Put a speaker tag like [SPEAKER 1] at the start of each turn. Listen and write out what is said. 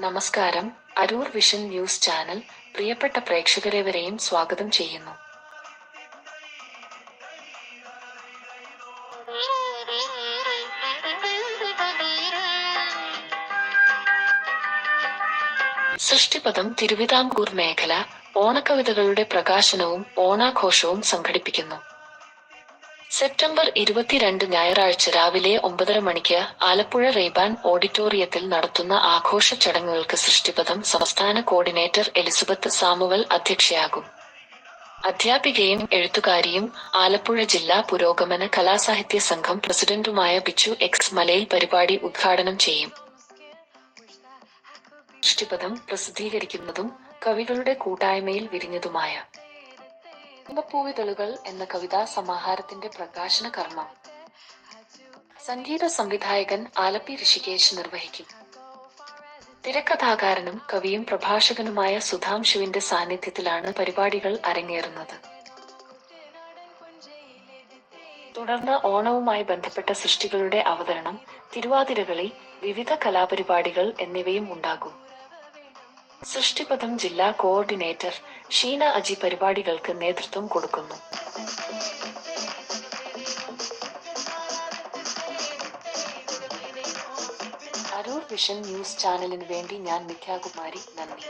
[SPEAKER 1] നമസ്കാരം. Aroor vision news channel പ്രിയപ്പെട്ട പ്രേക്ഷകരെവരെയും സ്വാഗതം ചെയ്യുന്നു. സൃഷ്ടിപദം തിരുവിതാംകൂർ മേഖല ഓണക്കവിതകളുടെ പ്രകാശനവും ഓണാഘോഷവും സംഘടിപ്പിക്കുന്നു. സെപ്റ്റംബർ ഇരുപത്തിരണ്ട് ഞായറാഴ്ച രാവിലെ ഒമ്പതര മണിക്ക് ആലപ്പുഴ റെയ്ബാൻ ഓഡിറ്റോറിയത്തിൽ നടത്തുന്ന ആഘോഷ ചടങ്ങുകൾക്ക് സൃഷ്ടിപഥം സംസ്ഥാന കോർഡിനേറ്റർ എലിസബത്ത് സാമുവൽ അധ്യക്ഷയാകും. അധ്യാപികയും എഴുത്തുകാരിയും ആലപ്പുഴ ജില്ലാ പുരോഗമന കലാസാഹിത്യ സംഘം പ്രസിഡന്റുമായ ബിച്ചു എക്സ് മലയിൽ പരിപാടി ഉദ്ഘാടനം ചെയ്യും. സൃഷ്ടിപഥം പ്രസിദ്ധീകരിക്കുന്നതും കവികളുടെ കൂട്ടായ്മയിൽ വിരിഞ്ഞതുമായ പൂവിതളുകൾ എന്ന കവിതാ സമാഹാരത്തിന്റെ പ്രകാശന കർമ്മം. സംഗീത സംവിധായകൻ ആലപ്പി ഋഷികേശ് നിർവഹിക്കും. തിരക്കഥാകാരനും കവിയും പ്രഭാഷകനുമായ സുധാംശുവിന്റെ സാന്നിധ്യത്തിലാണ് പരിപാടികൾ അരങ്ങേറുന്നത്. തുടർന്ന് ഓണവുമായി ബന്ധപ്പെട്ട സൃഷ്ടികളുടെ അവതരണം തിരുവാതിരകളി വിവിധ കലാപരിപാടികൾ എന്നിവയും ഉണ്ടാകും. സൃഷ്ടിപഥം ജില്ലാ കോർഡിനേറ്റർ ഷീന അജി പരിപാടികൾക്ക് നേതൃത്വം കൊടുക്കുന്നു. അരൂർ വിഷൻ ന്യൂസ് ചാനലിന് വേണ്ടി ഞാൻ മിഥ്യാകുമാരി നന്ദി.